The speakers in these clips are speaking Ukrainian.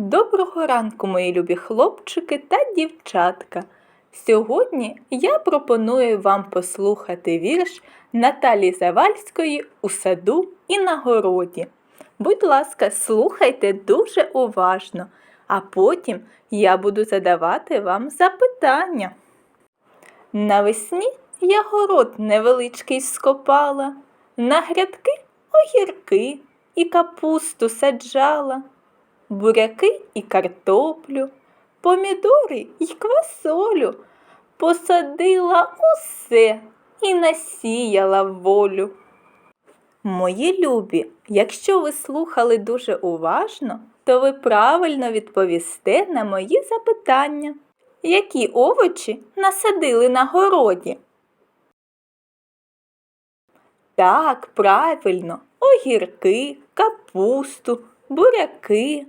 Доброго ранку, мої любі хлопчики та дівчатка. Сьогодні я пропоную вам послухати вірш Наталі Завальської у саду і на городі. Будь ласка, слухайте дуже уважно, а потім я буду задавати вам запитання. Навесні я город невеличкий скопала, на грядки огірки і капусту саджала буряки і картоплю, помідори й квасолю, посадила усе і насіяла волю. Мої любі, якщо ви слухали дуже уважно, то ви правильно відповісте на мої запитання. Які овочі насадили на городі? Так, правильно, огірки, капусту, буряки,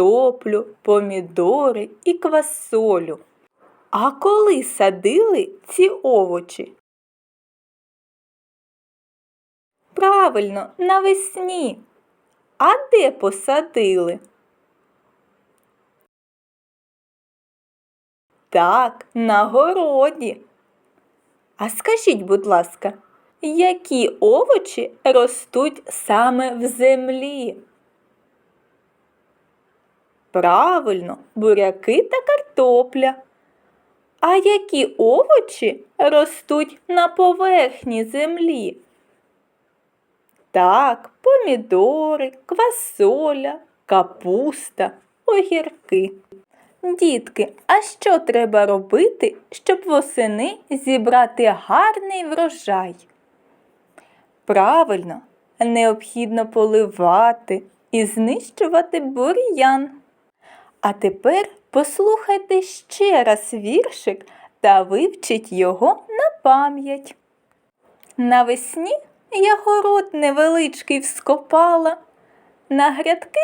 картоплю, помідори і квасолю. А коли садили ці овочі? Правильно, навесні. А де посадили? Так, на городі. А скажіть, будь ласка, які овочі ростуть саме в землі? Правильно, буряки та картопля. А які овочі ростуть на поверхні землі? Так, помідори, квасоля, капуста, огірки. Дітки, а що треба робити, щоб восени зібрати гарний врожай? Правильно, необхідно поливати і знищувати бур'ян. А тепер послухайте ще раз віршик та вивчіть його на пам'ять. Навесні я город невеличкий вскопала, на грядки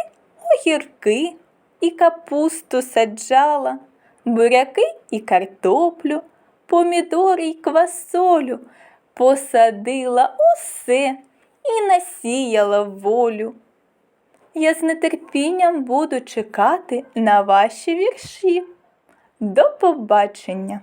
огірки і капусту саджала, буряки і картоплю, помідори й квасолю, посадила усе і насіяла волю. Я з нетерпінням буду чекати на ваші вірші. До побачення!